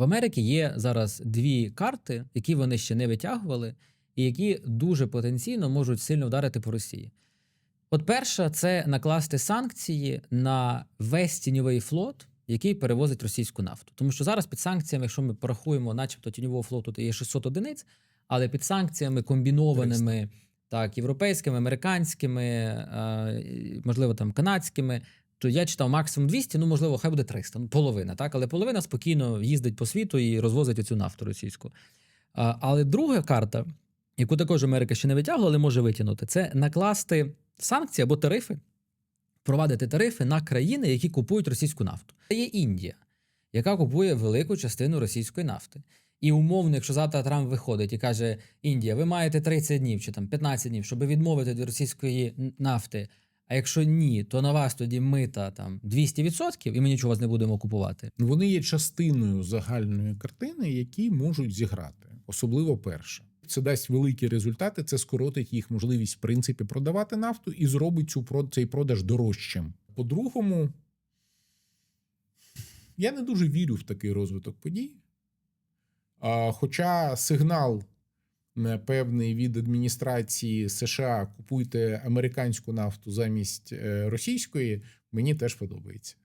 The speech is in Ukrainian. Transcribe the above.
В Америці є зараз дві карти, які вони ще не витягували, і які дуже потенційно можуть сильно вдарити по Росії. От перша це накласти санкції на весь тіньовий флот, який перевозить російську нафту. Тому що зараз під санкціями, якщо ми порахуємо, начебто тіньового флоту, то є 600 одиниць, але під санкціями комбінованими так, європейськими, американськими, можливо, там канадськими, то я читав максимум 200, ну можливо, хай буде 300, ну половина, так, але половина спокійно їздить по світу і розвозить оцю нафту російську. А, але друга карта, яку також Америка ще не витягла, але може витягнути, це накласти санкції або тарифи, впровадити тарифи на країни, які купують російську нафту. Це є Індія, яка купує велику частину російської нафти. І умовно, якщо завтра Трамп виходить і каже: Індія, ви маєте 30 днів чи там 15 днів, щоб відмовити від російської нафти. А якщо ні, то на вас тоді мита там 200%, і ми нічого вас не будемо купувати. Вони є частиною загальної картини, які можуть зіграти, особливо перше. Це дасть великі результати. Це скоротить їх можливість в принципі продавати нафту і зробить цю цей продаж дорожчим. По-другому, я не дуже вірю в такий розвиток подій. А, Хоча сигнал певний від адміністрації США купуйте американську нафту замість е, російської, мені теж подобається.